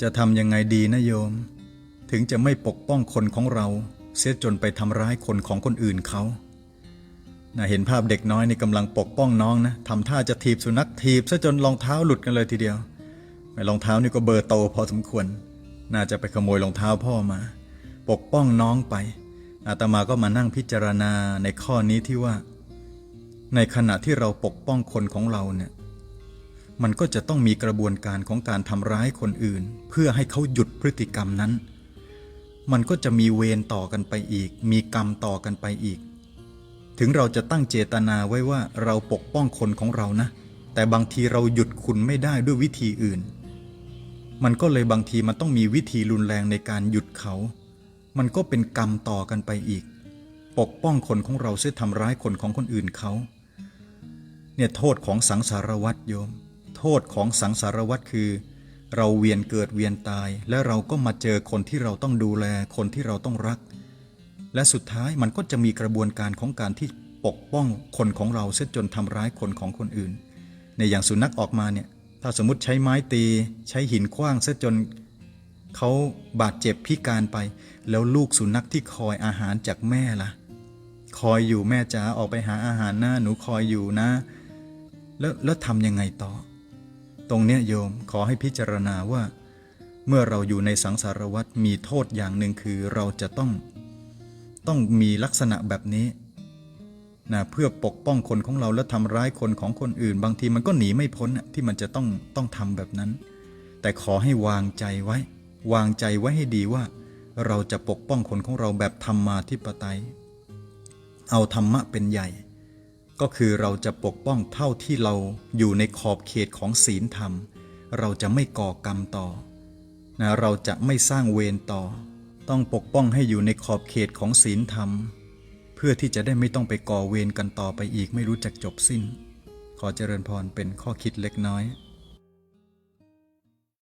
จะทำยังไงดีนะโยม ถึงจะไม่ปกป้องคนของเรา เสียจนไปทำร้ายคนของคนอื่นเขานะเห็นภาพเด็กน้อยนี่กำลังปกป้องน้องนะทำท่าจะถีบสุนัขถีบซะจนรองเท้าหลุดกันเลยทีเดียวไอ้รองเท้านี่ก็เบอร์โตพอสมควร น่าจะไปขโมยรองเท้าพ่อมา ปกป้องน้องไป อาตมาก็มานั่งพิจารณาในข้อนี้ที่ว่า ในขณะที่เราปกป้องคนของเราเนี่ย มันก็จะต้องมีกระบวนการของการทำร้ายคนอื่น เพื่อให้เขาหยุดพฤติกรรมนั้น มันก็จะมีเวรต่อกันไปอีก มีกรรมต่อกันไปอีก ถึงเราจะตั้งเจตนาไว้ว่าเราปกป้องคนของเรานะ แต่บางทีเราหยุดคุณไม่ได้ด้วยวิธีอื่น มันก็เลยบางทีมันต้องมีวิธีรุนแรงในการหยุดเขา มันก็เป็นกรรมต่อกันไปอีก ปกป้องคนของเราเสียทำร้ายคนของคนอื่นเขา เนี่ยโทษของสังสารวัตรโยม โทษของสังสารวัตรคือ เราเวียนเกิดเวียนตาย และเราก็มาเจอคนที่เราต้องดูแลคนที่เราต้องรัก และสุดท้ายมันก็จะมีกระบวนการของการที่ปกป้องคนของเราเสียจนทำร้ายคนของคนอื่น ในอย่างสุนัขออกมาเนี่ยถ้าสมมติใช้ไม้ตีใช้หินขว้างเสียจนเขาบาดเจ็บพิการไป แล้วลูกสุนัขที่คอยอาหารจากแม่ล่ะ คอยอยู่แม่จ๋าออกไปหาอาหารนะหนูคอยอยู่นะ แล้วแล้วทำยังไงต่อ ตรงเนี้ยโยมขอให้พิจารณาว่า เมื่อเราอยู่ในสังสารวัฏมีโทษอย่างหนึ่งคือเราจะต้อง ต้องมีลักษณะแบบนี้นะเพื่อปกป้องคนของเราและทำร้ายคนของคนอื่น บางทีมันก็หนีไม่พ้นที่มันจะต้องต้องทำแบบนั้น แต่ขอให้วางใจไว้ วางใจไว้ให้ดีว่า เราจะปกป้องคนของเราแบบธรรมาธิปไตย เอาธรรมะเป็นใหญ่ ก็คือเราจะปกป้องเท่าที่เราอยู่ในขอบเขตของศีลธรรม เราจะไม่ก่อกรรมต่อนะเราจะไม่สร้างเวรต่อ ต้องปกป้องให้อยู่ในขอบเขตของศีลธรรม เพื่อที่จะได้ไม่ต้องไปก่อเวรกันต่อไปอีกไม่รู้จักจบสิ้น ขอเจริญพรเป็นข้อคิดเล็กน้อย